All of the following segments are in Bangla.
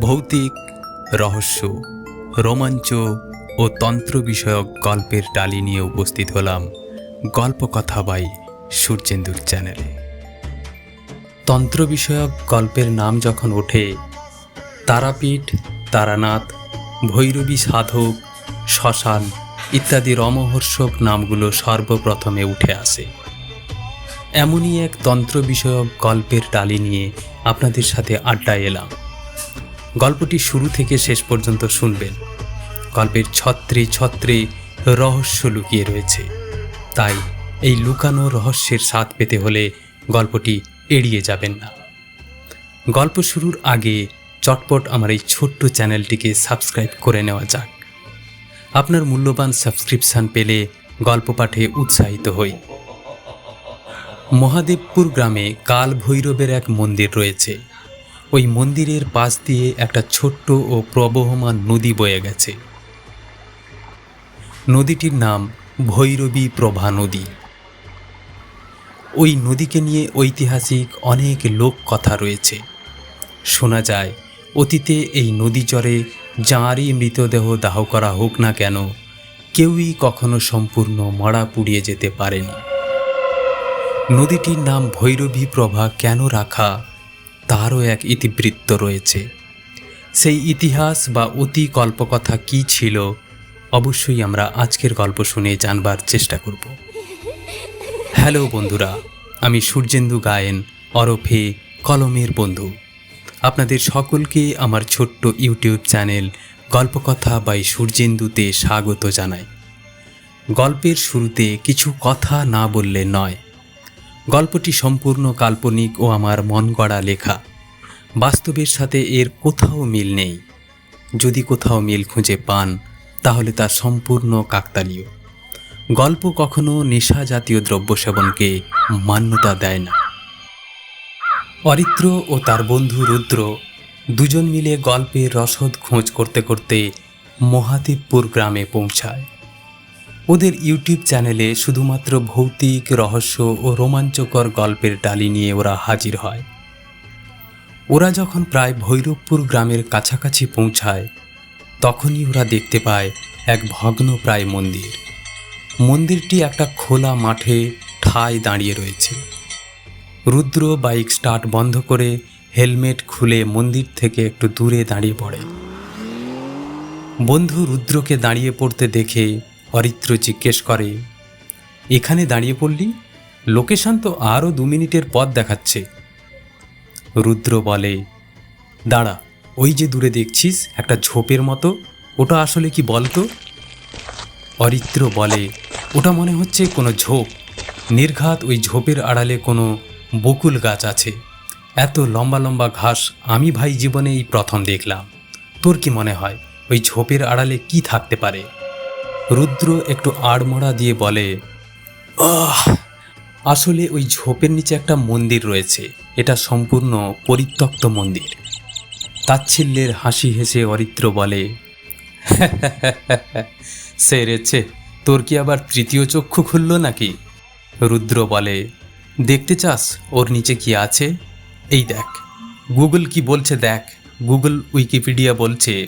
ভৌতিক, রহস্য, রোমাঞ্চ ও তন্ত্র বিষয়ক গল্পের ডালি নিয়ে উপস্থিত হলাম গল্প কথা বাই সূর্যেন্দুর চ্যানেলে। তন্ত্র বিষয়ক গল্পের নাম যখন ওঠে, তারাপীঠ, তারানাথ, ভৈরবী সাধক, শ্মশান ইত্যাদি রমহর্ষক নামগুলো সর্বপ্রথমে উঠে আসে। এমনই এক তন্ত্র বিষয়ক গল্পের ডালি নিয়ে আপনাদের সাথে আড্ডায় এলাম। গল্পটি শুরু থেকে শেষ পর্যন্ত শুনবেন। গল্পের ছত্রে ছত্রে রহস্য লুকিয়ে রয়েছে। তাই এই লুকানো রহস্যের স্বাদ পেতে হলে গল্পটি এড়িয়ে যাবেন না। গল্প শুরুর আগে চটপট আমার এই ছোট্ট চ্যানেলটিকে সাবস্ক্রাইব করে নেওয়া যাক। আপনার মূল্যবান সাবস্ক্রিপশান পেলে গল্প পাঠে উৎসাহিত হই। মহাদেবপুর গ্রামে কাল ভৈরবের এক মন্দির রয়েছে। ওই মন্দিরের পাশ দিয়ে একটা ছোট্ট ও প্রবহমান নদী বয়ে গেছে। নদীটির নাম ভৈরবী প্রভা নদী। ওই নদীকে নিয়ে ঐতিহাসিক অনেক লোক কথা রয়েছে। শোনা যায়, অতীতে এই নদী চরে যাঁরই মৃতদেহ দাহ করা হোক না কেন, কেউই কখনো সম্পূর্ণ মরা পুড়িয়ে যেতে পারেনি। নদীটির নাম ভৈরবী প্রভা কেন রাখা তারও এক ইতিবৃত্ত রয়েছে। সেই ইতিহাস বা অতি কল্পকথা কি ছিল, অবশ্যই আমরা আজকের গল্প শুনে জানবার চেষ্টা করব। হ্যালো বন্ধুরা, আমি সূর্যেন্দু গায়েন, অরফে কলমের বন্ধু। আপনাদের সকলকে আমার ছোট্ট ইউটিউব চ্যানেল গল্পকথা বাই সূর্যেন্দুতে স্বাগত জানাই। গল্পের শুরুতে কিছু কথা না বললে নয় গল্পটি সম্পূর্ণ কাল্পনিক ও আমার মন গড়া লেখা। বাস্তবের সাথে এর কোথাও মিল নেই। যদি কোথাও মিল খুঁজে পান, তাহলে তা সম্পূর্ণ কাকতালীয়। গল্প কখনো নেশা জাতীয় দ্রব্য সেবনকে মান্যতা দেয় না। অরিত্র ও তার বন্ধু রুদ্র দুজন মিলে গল্পের রসদ খোঁজ করতে করতে মহাদেবপুর গ্রামে পৌঁছায়। ওদের ইউটিউব চ্যানেলে শুধুমাত্র ভৌতিক, রহস্য ও রোমাঞ্চকর গল্পের ডালি নিয়ে ওরা হাজির হয়। ওরা যখন প্রায় ভৈরবপুর গ্রামের কাছাকাছি পৌঁছায়, তখনই ওরা দেখতে পায় এক ভগ্ন প্রায় মন্দির। মন্দিরটি একটা খোলা মাঠে ঠায় দাঁড়িয়ে রয়েছে। রুদ্র বাইক স্টার্ট বন্ধ করে হেলমেট খুলে মন্দির থেকে একটু দূরে দাঁড়িয়ে পড়ে। বন্ধু রুদ্রকে দাঁড়িয়ে পড়তে দেখে অরিত্র জিজ্ঞেস করে, এখানে দাঁড়িয়ে পড়লি? লোকেশন তো আরও দু মিনিটের পথ দেখাচ্ছে। রুদ্র বলে, দাঁড়া, ওই যে দূরে দেখছিস একটা ঝোপের মতো, ওটা আসলে কি বলতো? অরিত্র বলে, ওটা মনে হচ্ছে কোনো ঝোপ। নির্ঘাত ওই ঝোপের আড়ালে কোনো বকুল গাছ আছে। এত লম্বা লম্বা ঘাস আমি ভাই জীবনে এই প্রথম দেখলাম। তোর কি মনে হয়, ওই ঝোপের আড়ালে কি থাকতে পারে? রুদ্র একটু আড়মোড়া দিয়ে বলে, আহ, আসলে ওই ঝোপের নিচে একটা মন্দির রয়েছে। এটা সম্পূর্ণ পরিত্যক্ত মন্দির। তাচ্ছিল্যের হাসি হেসে অরিত্র বলে সেরেছে। তোর কি আবার তৃতীয় চক্ষু খুলল নাকি? রুদ্র বলে, দেখতে চাস ওর নিচে কি আছে? এই দেখ। গুগল কি বলছে দেখ। গুগল উইকিপিডিয়া বলছে,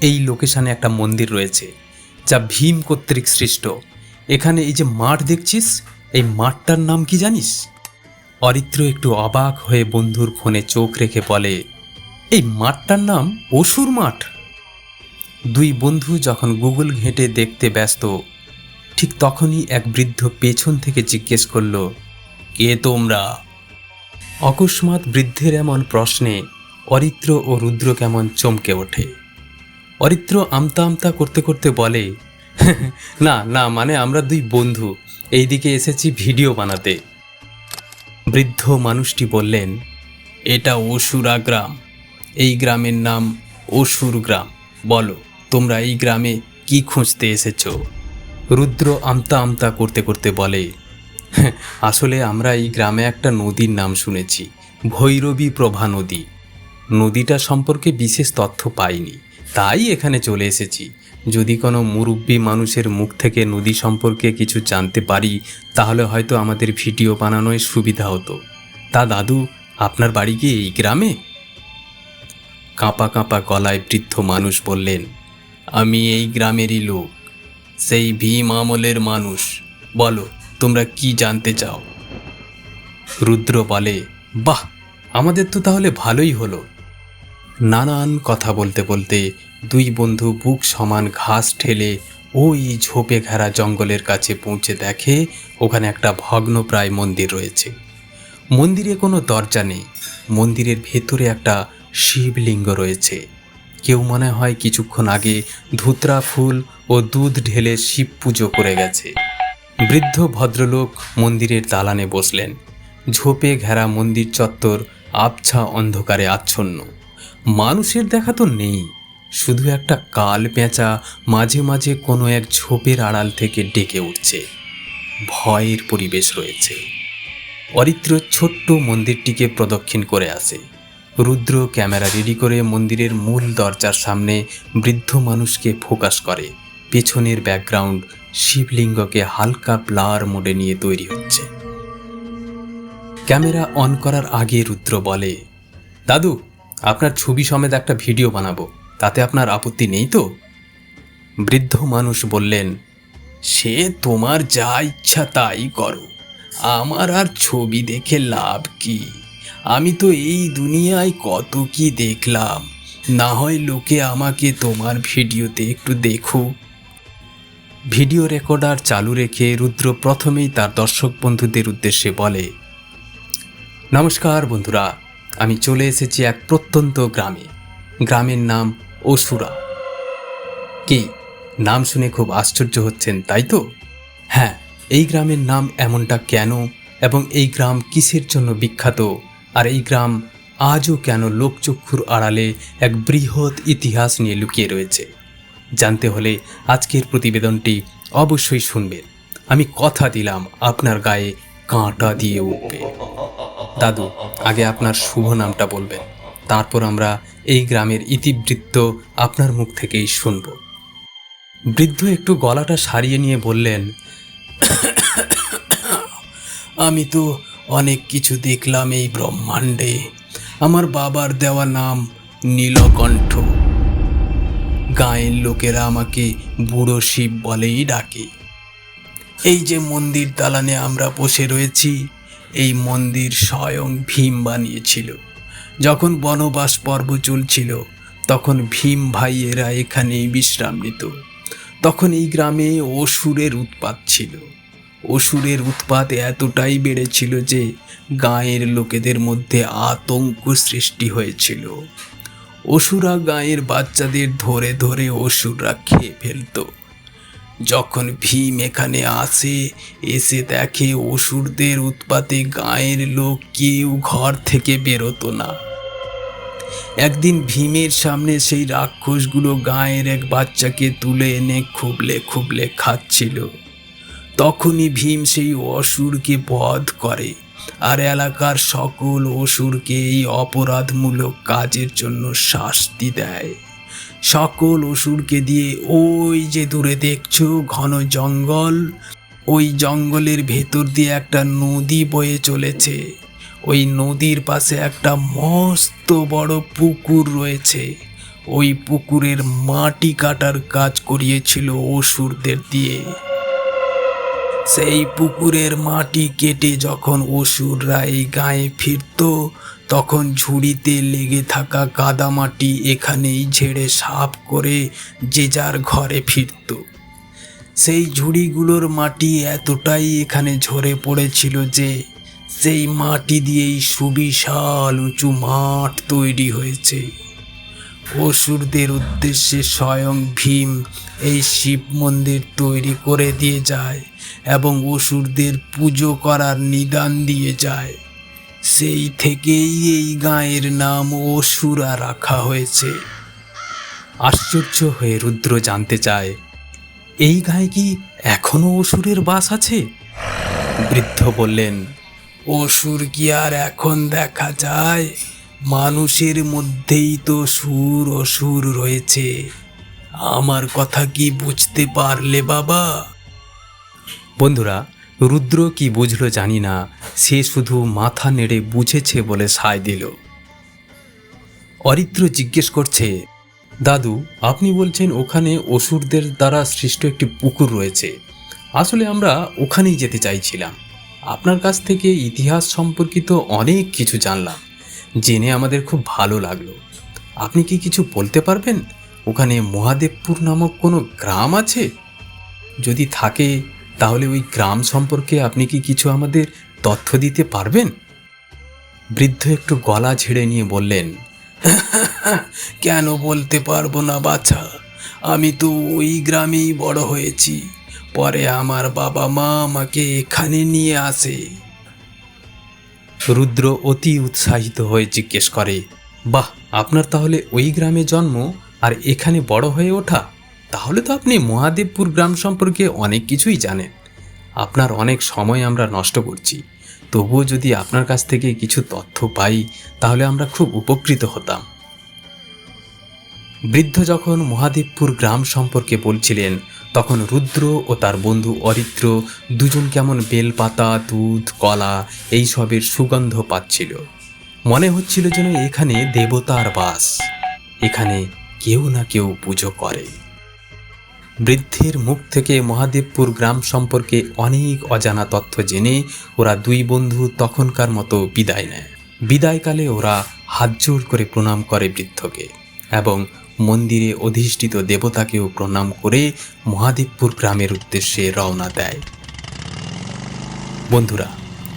এই লোকেশানে একটা মন্দির রয়েছে। যা ভীম কর্তৃক সৃষ্ট। এখানে এই যে মাঠ দেখছিস? এই মাঠটার নাম কি জানিস? অরিত্র একটু অবাক হয়ে বন্ধুর ফোনে চোখ রেখে বলে, এই মাঠটার নাম অসুর মাঠ। দুই বন্ধু যখন গুগল ঘেঁটে দেখতে ব্যস্ত, ঠিক তখনই এক বৃদ্ধ পেছন থেকে জিজ্ঞেস করল, কে তোমরা? অকস্মাৎ বৃদ্ধের এমন প্রশ্নে অরিত্র ও রুদ্র কেমন চমকে ওঠে। অরিত্র আমতা আমতা করতে করতে বলে, না না মানে আমরা দুই বন্ধু। এইদিকে এসেছি ভিডিও বানাতে। বৃদ্ধ মানুষটি বললেন, এটা অসুরা গ্রাম। এই গ্রামের নাম অসুর গ্রাম। বলো, তোমরা এই গ্রামে কি খুঁজতে এসেছ? রুদ্র আমতা আমতা করতে করতে বলে, আসলে আমরা এই গ্রামে একটা নদীর নাম শুনেছি, ভৈরবী প্রভা নদী। নদীটা সম্পর্কে বিশেষ তথ্য পাইনি। তাই এখানে চলে এসেছি। যদি কোনো মুরব্বী মানুষের মুখ থেকে নদী সম্পর্কে কিছু জানতে পারি, তাহলে হয়তো আমাদের ভিডিও বানানোয় সুবিধা হতো। তা দাদু, আপনার বাড়ি কি এই গ্রামে? কাঁপা কাঁপা গলায় বৃদ্ধ মানুষ বললেন, আমি এই গ্রামেরই লোক। সেই ভীম আমলের মানুষ। বলো, তোমরা কি জানতে চাও? রুদ্র বলে, বাহ, আমাদের তো তাহলে ভালোই হলো। নানান কথা বলতে বলতে দুই বন্ধু বুক সমান ঘাস ঠেলে ওই ঝোপে ঘেরা জঙ্গলের কাছে পৌঁছে দেখে ওখানে একটা ভগ্নপ্রায় মন্দির রয়েছে। মন্দিরে কোনো দরজা নেই। মন্দিরের ভেতরে একটা শিবলিঙ্গ রয়েছে। কেউ মনে হয় কিছুক্ষণ আগে ধুতরা ফুল ও দুধ ঢেলে শিব পুজো করে গেছে। বৃদ্ধ ভদ্রলোক মন্দিরের দালানে বসলেন। ঝোপে ঘেরা মন্দির চত্বর আবছা অন্ধকারে আচ্ছন্ন। মানুষের দেখা তো নেই। শুধু একটা কাল পেঁচা মাঝে মাঝে কোনো এক ঝোপের আড়াল থেকে ডেকে উঠছে। ভয়ের পরিবেশ রয়েছে। অরিত্র ছোট্ট মন্দিরটিকে প্রদক্ষিণ করে আসে। রুদ্র ক্যামেরা রেডি করে মন্দিরের মূল দরজার সামনে বৃদ্ধ মানুষকে ফোকাস করে। পেছনের ব্যাকগ্রাউন্ড শিবলিঙ্গকে হালকা ব্লার মোডে নিয়ে তৈরি হচ্ছে। ক্যামেরা অন করার আগে রুদ্র বলে, দাদু আপনার ছবি সমেত একটা ভিডিও বানাবো। তাতে আপনার আপত্তি নেই তো? বৃদ্ধ মানুষ বললেন, সে তোমার যা ইচ্ছা তাই করো। আমার আর ছবি দেখে লাভ কি? আমি তো এই দুনিয়ায় কত কি দেখলাম। না হয় লোকে আমাকে তোমার ভিডিওতে একটু দেখো। ভিডিও রেকর্ডার চালু রেখে রুদ্র প্রথমেই তার দর্শক বন্ধুদের উদ্দেশ্যে বলে, নমস্কার বন্ধুরা আমি চলে এসেছি এক প্রত্যন্ত গ্রামে। গ্রামের নাম অসুরা। কি, নাম শুনে খুব আশ্চর্য হচ্ছেন, তাই তো? হ্যাঁ এই গ্রামের নাম এমনটা কেন এবং এই গ্রাম কিসের জন্য বিখ্যাত? আর এই গ্রাম আজও কেন লোকচক্ষুর আড়ালে এক বৃহৎ ইতিহাস নিয়ে লুকিয়ে রয়েছে? জানতে হলে আজকের প্রতিবেদনটি অবশ্যই শুনবেন। আমি কথা দিলাম আপনার গায়ে কাঁটা দিয়ে উঠবে। দাদু, আগে আপনার শুভ নামটা বলবেন। তারপর আমরা এই গ্রামের ইতিবৃত্ত আপনার মুখ থেকেই শুনব। বৃদ্ধ একটু গলাটা সারিয়ে নিয়ে বললেন, আমি তো অনেক কিছু দেখলাম এই ব্রহ্মাণ্ডে। আমার বাবার দেওয়া নাম নীলকণ্ঠ। গায়ের লোকেরা আমাকে বুড়ো শিব বলেই ডাকে। এই যে মন্দির দালানে আমরা বসে রয়েছি, এই মন্দির স্বয়ং ভীম বানিয়েছিল। যখন বনবাস পর্ব চলছিল, তখন ভীম ভাইয়েরা এখানেই বিশ্রাম নিত। তখন এই গ্রামে অসুরের উৎপাত ছিল। অসুরের উৎপাত এতটাই বেড়েছিল যে গাঁয়ের লোকেদের মধ্যে আতঙ্ক সৃষ্টি হয়েছিল। অসুরা গাঁয়ের বাচ্চাদের ধরে ধরে অসুররা খেয়ে ফেলতো। যখন ভীম এখানে আসে, এসে দেখে অসুরদের উৎপাতে গাঁয়ের লোক কেউ ঘর থেকে বেরোতো না। একদিন ভীমের সামনে সেই রাক্ষসগুলো গাঁয়ের এক বাচ্চাকে তুলে এনে খুবলে খুবলে খাচ্ছিল। তখনই ভীম সেই অসুরকে বধ করে আর এলাকার সকল অসুরকে এই অপরাধমূলক কাজের জন্য শাস্তি দেয়। সকল অসুরকে দিয়ে ওই যে দূরে দেখছ ঘন জঙ্গল, ওই জঙ্গলের ভেতর দিয়ে একটা নদী বয়ে চলেছে। ওই নদীর পাশে একটা মস্ত বড় পুকুর রয়েছে। ওই পুকুরের মাটি কাটার কাজ করিয়েছিল অসুরদের দিয়ে। সেই পুকুরের মাটি কেটে যখন অসুররা এই গায়ে ফিরত তখন ঝুড়িতে লেগে থাকা কাদামাটি এখানেই ঝেড়ে সাফ করে যে যার ঘরে ফিরত। সেই ঝুড়িগুলোর মাটি এতটাই এখানে ঝরে পড়েছিল যে সেই মাটি দিয়েই সুবিশাল উঁচু মাঠ তৈরি হয়েছে। অসুরদের উদ্দেশ্যে স্বয়ং ভীম এই শিব মন্দির তৈরি করে দিয়ে যায় এবং অসুরদের পুজো করার নিদান দিয়ে যায়। সেই থেকেই এই গাঁয়ের নাম অসুরা রাখা হয়েছে। আশ্চর্য হয়ে রুদ্র জানতে চায়, এই গায়ে কি এখনও অসুরের বাস আছে? বৃদ্ধ বললেন, অসুর কি আর এখন দেখা যায়? মানুষের মধ্যেই তো সুর অসুর রয়েছে। আমার কথা কি বুঝতে পারলে বাবা? বন্ধুরা রুদ্র কি বুঝলো জানি না, সে শুধু মাথা নেড়ে বুঝেছে বলে সায় দিল। অরিত্র জিজ্ঞেস করছে, দাদু, আপনি বলছেন ওখানে অসুরদের দ্বারা সৃষ্ট একটি পুকুর রয়েছে। আসলে আমরা ওখানেই যেতে চাইছিলাম। আপনার কাছ থেকে ইতিহাস সম্পর্কিত অনেক কিছু জানলাম। জেনে আমাদের খুব ভালো লাগল। আপনি কি কিছু বলতে পারবেন? ওখানে মহাদেবপুর নামক কোনো গ্রাম আছে? যদি থাকে তাহলে ওই গ্রাম সম্পর্কে আপনি কি কিছু আমাদের তথ্য দিতে পারবেন? বৃদ্ধ একটু গলা ঝেড়ে নিয়ে বললেন, কেন বলতে পারব না বাছা? আমি তো ওই গ্রামেই বড় হয়েছি। পরে আমার বাবা মা আমাকে এখানে নিয়ে আসে। রুদ্র অতি উৎসাহিত হয়ে জিজ্ঞেস করে, বাহ, আপনার তাহলে ওই গ্রামে জন্ম আর এখানে বড় হয়ে ওঠা? তাহলে তো আপনি মহাদেবপুর গ্রাম সম্পর্কে অনেক কিছুই জানেন। আপনার অনেক সময় আমরা নষ্ট করছি। তবুও যদি আপনার কাছ থেকে কিছু তথ্য পাই, তাহলে আমরা খুব উপকৃত হতাম। বৃদ্ধ যখন মহাদেবপুর গ্রাম সম্পর্কে বলছিলেন, তখন রুদ্র ও তার বন্ধু অরিত্র দুজন কেমন বেলপাতা, দুধ, কলা এই সবের সুগন্ধ পাচ্ছিল। মনে হচ্ছিল যেন এখানে দেবতার বাস। এখানে কেউ না কেউ পুজো করে। বৃদ্ধের মুখ থেকে মহাদেবপুর গ্রাম সম্পর্কে অনেক অজানা তথ্য জেনে ওরা দুই বন্ধু তখনকার মতো বিদায় নেয়। বিদায়কালে ওরা হাত জোড় করে প্রণাম করে বৃদ্ধকে এবং মন্দিরে অধিষ্ঠিত দেবতাকেও প্রণাম করে মহাদেবপুর গ্রামের উদ্দেশ্যে রওনা দেয়। বন্ধুরা,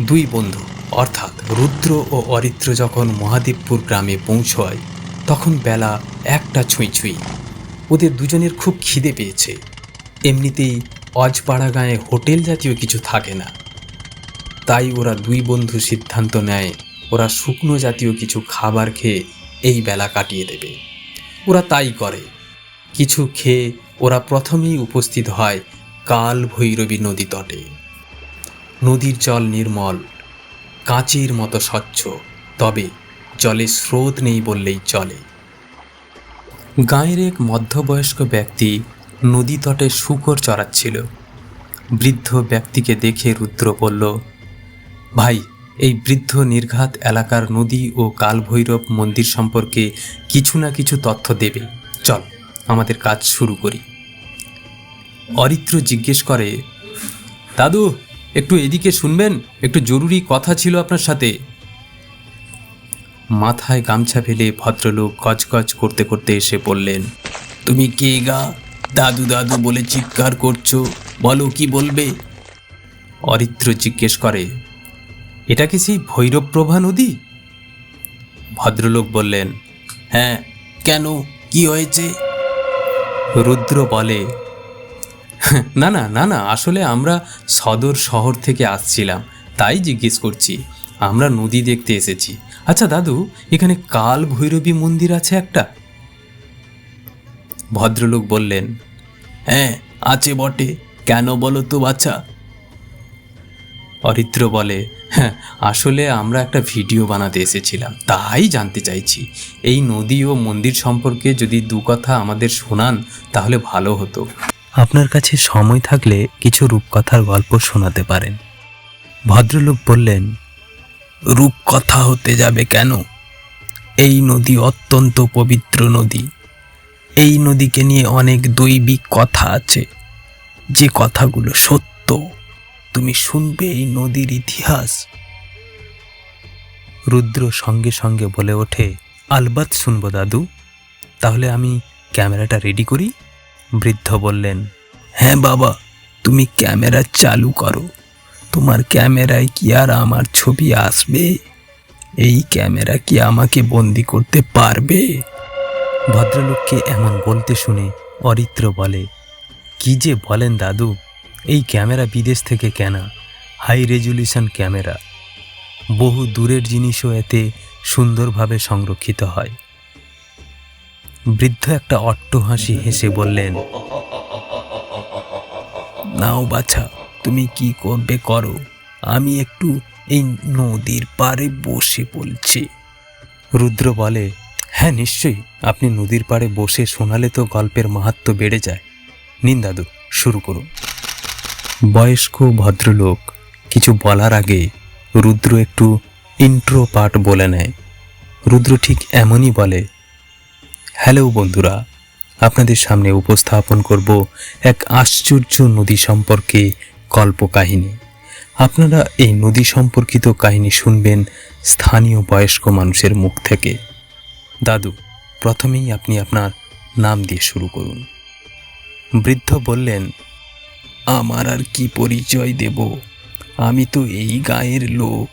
দুই বন্ধু, অর্থাৎ রুদ্র ও অরিত্র যখন মহাদেবপুর গ্রামে পৌঁছয়, তখন বেলা একটা ছুঁই ছুঁই। ওদের দুজনের খুব খিদে পেয়েছে। এমনিতেই অজপাড়া গায়ে হোটেল জাতীয় কিছু থাকে না। তাই ওরা দুই বন্ধু সিদ্ধান্ত নেয়, ওরা শুকনো জাতীয় কিছু খাবার খেয়ে এই বেলা কাটিয়ে দেবে। ওরা তাই করে। কিছু খেয়ে ওরা প্রথমেই উপস্থিত হয় কাল ভৈরবী নদী তটে। নদীর জল নির্মল, কাঁচের মতো স্বচ্ছ, তবে জলে স্রোত নেই বললেই চলে। গাঁয়ের এক মধ্যবয়স্ক ব্যক্তি নদী তটে শুকর চড়াচ্ছিল। বৃদ্ধ ব্যক্তিকে দেখে রুদ্র বলল, ভাই, এই বৃদ্ধ নির্ঘাত এলাকার নদী ও কালভৈরব মন্দির সম্পর্কে কিছু না কিছু তথ্য দেবে। চল, আমাদের কাজ শুরু করি। অরিত্র জিজ্ঞেস করে, দাদু, একটু এদিকে শুনবেন? একটু জরুরি কথা ছিল আপনার সাথে। মাথায় গামছা ফেলে ভদ্রলোক গজগজ করতে করতে এসে বললেন, তুমি কে গা? দাদু দাদু বলে চিৎকার করছ, বলো কি বলবে? অরিত্র জিজ্ঞেস করে, এটা কি সেই ভৈরবপ্রভা নদী? ভদ্রলোক বললেন হ্যাঁ কেন, কি হয়েছে? রুদ্র বলে, না না না না, আসলে আমরা সদর শহর থেকে আসছিলাম, তাই জিজ্ঞেস করছি। আমরা নদী দেখতে এসেছি। আচ্ছা দাদু, এখানে কাল ভৈরবী মন্দির আছে একটা? ভদ্রলোক বললেন হ্যাঁ আছে বটে। কেন বলো তো, বাচ্চা? অরিত্র বলে হ্যাঁ আসলে আমরা একটা ভিডিও বানাতে এসেছিলাম, তাই জানতে চাইছি। এই নদী ও মন্দির সম্পর্কে যদি দু কথা আমাদের শোনান, তাহলে ভালো হতো। আপনার কাছে সময় থাকলে কিছু রূপকথার গল্প শোনাতে পারেন। ভদ্রলোক বললেন রূপকথা হতে যাবে কেন? এই নদী অত্যন্ত পবিত্র নদী। এই নদীকে নিয়ে অনেক দৈবিক কথা আছে। যে কথাগুলো সত্য, তুমি শুনবে এই নদীর ইতিহাস। রুদ্র সঙ্গে সঙ্গে বলে ওঠে, আলবাত শুনব দাদু, তাহলে আমি ক্যামেরাটা রেডি করি? বৃদ্ধ বললেন হ্যাঁ বাবা, তুমি ক্যামেরা চালু করো। তোমার ক্যামেরায় কি আর আমার ছবি আসবে? এই ক্যামেরা কি আমাকে বন্দি করতে পারবে? ভদ্রলোককে এমন বলতে শুনে অরিত্র বলে, কি যে বলেন দাদু, এই ক্যামেরা বিদেশ থেকে কেনা হাই রেজুলিউশন ক্যামেরা। বহু দূরের জিনিসও এতে সুন্দরভাবে সংরক্ষিত হয়। বৃদ্ধ একটা অট্ট হাসি হেসে বললেন, নাও বাছা তুমি কি করবে করো? আমি একটু এই নদীর পাড়ে বসে বলছি রুদ্র বলে হ্যাঁ নিশ্চয়ই। আপনি নদীর পাড়ে বসে শোনালে তো গল্পের মাহাত্ম বেড়ে যায়। নিন দাদু শুরু করুন। বয়স্ক ভদ্রলোক, কিছু বলার আগে রুদ্র একটু ইন্ট্রো পার্ট বলে নেয়। রুদ্র ঠিক এমনই বলে, হ্যালো বন্ধুরা, আপনাদের সামনে উপস্থাপন করব এক আশ্চর্য নদী সম্পর্কে কল্পকাহিনী। আপনারা এই নদী সম্পর্কিত কাহিনী শুনবেন স্থানীয় বয়স্ক মানুষের মুখ থেকে। দাদু, প্রথমেই আপনি আপনার নাম দিয়ে শুরু করুন। বৃদ্ধ বললেন, আমার আর কি পরিচয় দেব? আমি তো এই গায়ের লোক।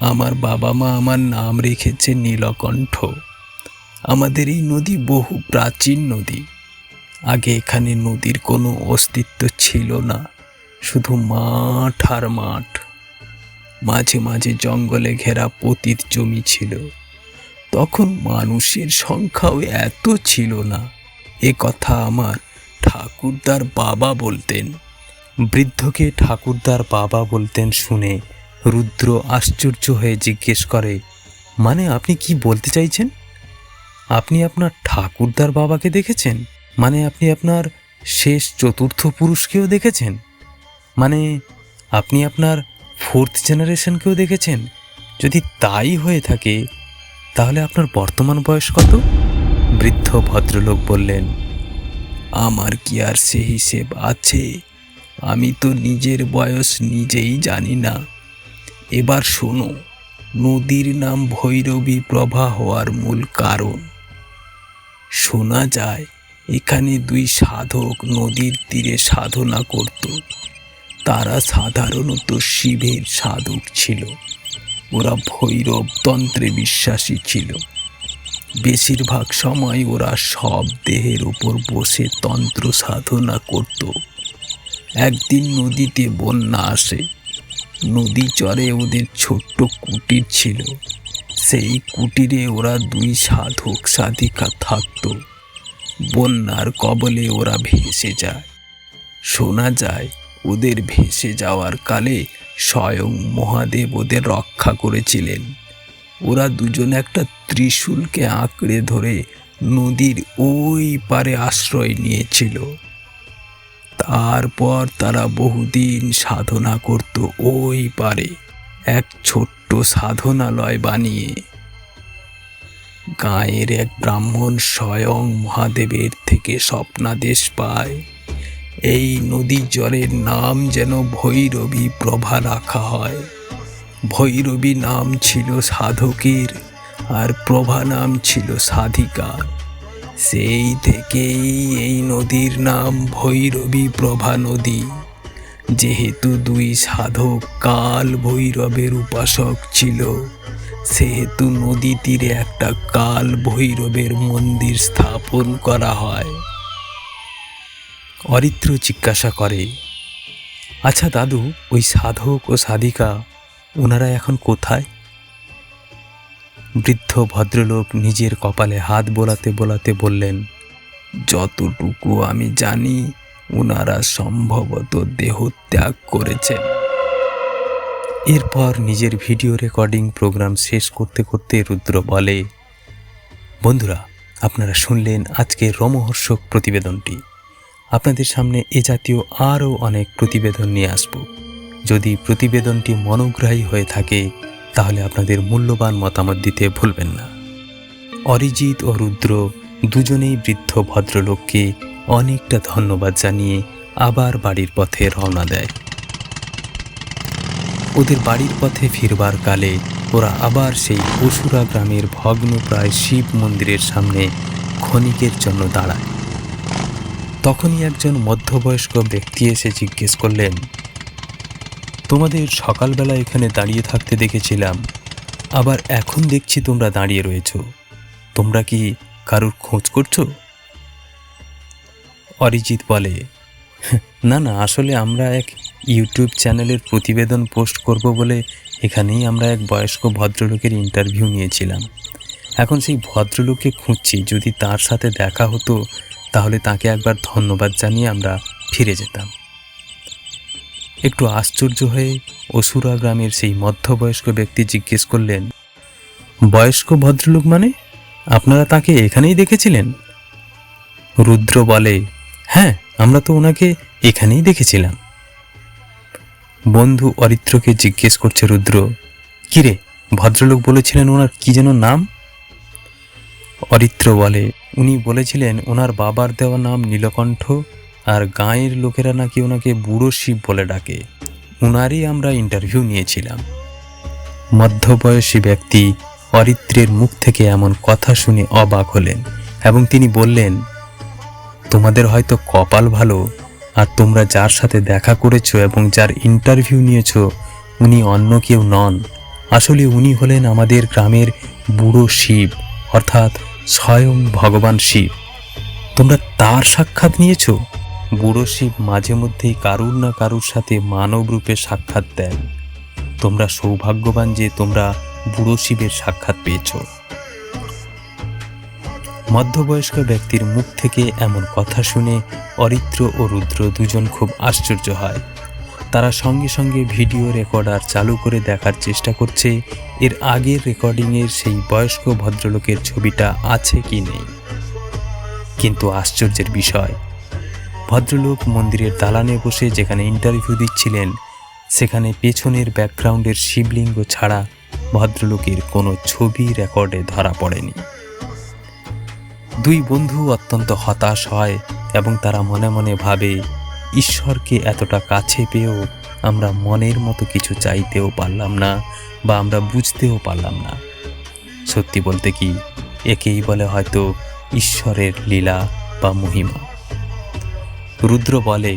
আমার বাবা মা আমার নাম রেখেছে নীলকণ্ঠ। আমাদের এই নদী বহু প্রাচীন নদী। আগে এখানে নদীর কোনো অস্তিত্ব ছিল না। শুধু মাঠ আর মাঠ। মাঝে মাঝে জঙ্গলে ঘেরা পতিত জমি ছিল। তখন মানুষের সংখ্যাও এত ছিল না। এ কথা আমার ঠাকুরদার বাবা বলতেন। বৃদ্ধকে ঠাকুরদার বাবা বলতেন শুনে রুদ্র আশ্চর্য হয়ে জিজ্ঞেস করে মানে আপনি কি বলতে চাইছেন? আপনি আপনার ঠাকুরদার বাবাকে দেখেছেন? মানে আপনি আপনার শেষ চতুর্থ পুরুষকেও দেখেছেন? মানে আপনি আপনার ফোর্থ জেনারেশনকেও দেখেছেন? যদি তাই হয়ে থাকে, তাহলে আপনার বর্তমান বয়স কত? বৃদ্ধ ভদ্রলোক বললেন, আমার কি আর সে হিসেব আছে? আমি তো নিজের বয়স নিজেই জানি না। এবার শোনো, নদীর নাম ভৈরবী প্রভা হওয়ার মূল কারণ। শোনা যায়, এখানে দুই সাধক নদীর তীরে সাধনা করত। তারা সাধারণত শিবের সাধক ছিল। ওরা ভৈরব তন্ত্রে বিশ্বাসী ছিল। বেশিরভাগ সময় ওরা সব দেহের উপর বসে তন্ত্র সাধনা করত। একদিন নদীতে বন্যা আসে। নদী চরে ওদের ছোট্ট কুটির ছিল। সেই কুটিরে ওরা দুই সাধক সাধিকা থাকত। বন্যার কবলে ওরা ভেসে যায়। শোনা যায় ওদের ভেসে যাওয়ার কালে স্বয়ং মহাদেব ওদের রক্ষা করেছিলেন। ওরা দুজন একটা ত্রিশূলকে আঁকড়ে ধরে নদীর ওই পারে আশ্রয় নিয়েছিল। তারপর তারা বহুদিন সাধনা করত ওই পারে, এক ছোট্ট সাধনালয় বানিয়ে। গাঁয়ের এক ব্রাহ্মণ স্বয়ং মহাদেবের থেকে স্বপ্নাদেশ পায়। এই নদী জলের নাম যেন ভৈরবী প্রভা রাখা হয়। ভৈরবী নাম ছিল সাধকের আর প্রভা নাম ছিল সাধিকার। সেই থেকেই এই নদীর নাম ভৈরবী প্রভা নদী। যেহেতু দুই সাধক কাল ভৈরবের উপাসক ছিল, সেহেতু নদী তীরে একটা কাল ভৈরবের মন্দির স্থাপন করা হয়। অরিত্র জিজ্ঞাসা করে আচ্ছা দাদু, ওই সাধক ও সাধিকা ওনারা এখন কোথায়? বৃদ্ধ ভদ্রলোক নিজের কপালে হাত বোলাতে বোলাতে বললেন, যতটুকু আমি জানি ওনারা সম্ভবত দেহত্যাগ করেছেন। এরপর নিজের ভিডিও রেকর্ডিং প্রোগ্রাম শেষ করতে করতে রুদ্র বলে, বন্ধুরা, আপনারা শুনলেন আজকের রমহর্ষক প্রতিবেদনটি। আপনাদের সামনে এ জাতীয় আরও অনেক প্রতিবেদন নিয়ে আসব। যদি প্রতিবেদনটি মনোগ্রাহী হয়ে থাকে, তাহলে আপনাদের মূল্যবান মতামত দিতে ভুলবেন না। অরিজিৎ ও রুদ্র দুজনেই বৃদ্ধ ভদ্রলোককে অনেকটা ধন্যবাদ জানিয়ে আবার বাড়ির পথে রওনা দেয়। ওদের বাড়ির পথে ফিরবার কালে ওরা আবার সেই পশুরা গ্রামের ভগ্নপ্রায় শিব মন্দিরের সামনে ক্ষণিকের জন্য দাঁড়ায়। তখনই একজন মধ্যবয়স্ক ব্যক্তি এসে জিজ্ঞেস করলেন, তোমাদের সকালবেলা এখানে দাঁড়িয়ে থাকতে দেখেছিলাম, আবার এখন দেখছি তোমরা দাঁড়িয়ে রয়েছ। তোমরা কি কারুর খোঁজ করছ? অরিজিৎ বলে, না না, আসলে আমরা এক ইউটিউব চ্যানেলের প্রতিবেদন পোস্ট করব বলে এখানেই আমরা এক বয়স্ক ভদ্রলোকের ইন্টারভিউ নিয়েছিলাম। এখন সেই ভদ্রলোককে খুঁজছি, যদি তার সাথে দেখা হতো তাহলে তাকে একবার ধন্যবাদ জানিয়ে আমরা ফিরে যেতাম। একটু আশ্চর্য হয়ে অসুরা গ্রামের সেই মধ্যবয়স্ক ব্যক্তি জিজ্ঞেস করলেন, বয়স্ক ভদ্রলোক মানে? আপনারা তাকে এখানেই দেখেছিলেন? রুদ্র বলে হ্যাঁ আমরা তো ওনাকে এখানেই দেখেছিলাম। বন্ধু অরিত্রকে জিজ্ঞেস করছে রুদ্র, কিরে, ভদ্রলোক বলেছিলেন ওনার কি যেন নাম? অরিত্র বলে উনি বলেছিলেন, ওনার বাবার দেওয়া নাম নীলকণ্ঠ, আর গাঁয়ের লোকেরা নাকি ওনাকে বুড়ো শিব বলে ডাকে। ওনারই আমরা ইন্টারভিউ নিয়েছিলাম। মধ্যবয়সী ব্যক্তি অরিত্রের মুখ থেকে এমন কথা শুনে অবাক হলেন এবং তিনি বললেন, তোমাদের হয়তো কপাল ভালো, আর তোমরা যার সাথে দেখা করেছ এবং যার ইন্টারভিউ নিয়েছ, উনি অন্য কেউ নন। আসলে উনি হলেন আমাদের গ্রামের বুড়ো শিব, অর্থাৎ স্বয়ং ভগবান শিব। তোমরা তার সাক্ষাৎ নিয়েছো? বুড়ো শিব মাঝে মধ্যেই কারুর না কারুর সাথে মানব রূপে সাক্ষাৎ দেন। তোমরা সৌভাগ্যবান যে তোমরা বুড়ো শিবের সাক্ষাৎ পেয়েছ। মধ্যবয়স্ক ব্যক্তির মুখ থেকে এমন কথা শুনে অরিত্র ও রুদ্র দুজন খুব আশ্চর্য হয়। তারা সঙ্গে সঙ্গে ভিডিও রেকর্ডার চালু করে দেখার চেষ্টা করছে, এর আগের রেকর্ডিংয়ের সেই বয়স্ক ভদ্রলোকের ছবিটা আছে কি নেই। কিন্তু আশ্চর্যের বিষয়, ভদ্রলোক মন্দিরের দালানে বসে যেখানে ইন্টারভিউ দিচ্ছিলেন, সেখানে পেছনের ব্যাকগ্রাউন্ডের শিবলিঙ্গ ছাড়া ভদ্রলোকের কোনো ছবি রেকর্ডে ধরা পড়েনি। দুই বন্ধু অত্যন্ত হতাশ হয় এবং তারা মনে মনে ভাবে ঈশ্বরকে এতটা কাছে পেয়েও আমরা মনের মতো কিছু চাইতেও পারলাম না বা আমরা বুঝতেও পারলাম না। সত্যি বলতে কি, একেই বলে হয়তো ঈশ্বরের লীলা বা মহিমা। রুদ্র বলে,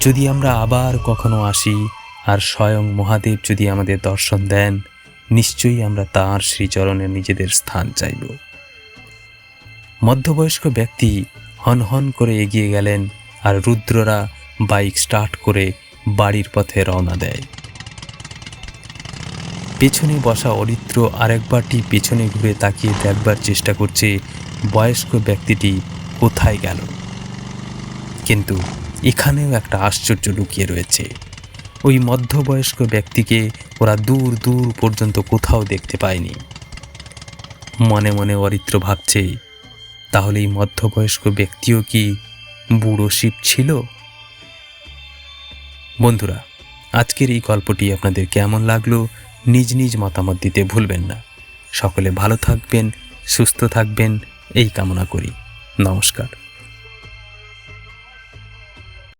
যদি আমরা আবার কখনো আসি আর স্বয়ং মহাদেব যদি আমাদের দর্শন দেন, নিশ্চয়ই আমরা তাঁর শ্রীচরণে নিজেদের স্থান চাইব। মধ্যবয়স্ক ব্যক্তি হন হন করে এগিয়ে গেলেন আর রুদ্ররা বাইক স্টার্ট করে বাড়ির পথে রওনা দেয়। পেছনে বসা অরিত্র আরেকবারটি পেছনে ঘুরে তাকিয়ে দেখবার চেষ্টা করছে, বয়স্ক ব্যক্তিটি কোথায় গেল। কিন্তু এখানেও একটা আশ্চর্য লুকিয়ে রয়েছে। ওই মধ্যবয়স্ক ব্যক্তিকে ওরা দূর দূর পর্যন্ত কোথাও দেখতে পায়নি। মনে মনে অরিত্র ভাবছে, তাহলে এই মধ্যবয়স্ক ব্যক্তিও কি বুড়ো শিব ছিল? বন্ধুরা, আজকের এই গল্পটি আপনাদের কেমন লাগল নিজ নিজ মতামত দিতে ভুলবেন না। সকলে ভালো থাকবেন, সুস্থ থাকবেন, এই কামনা করি। নমস্কার।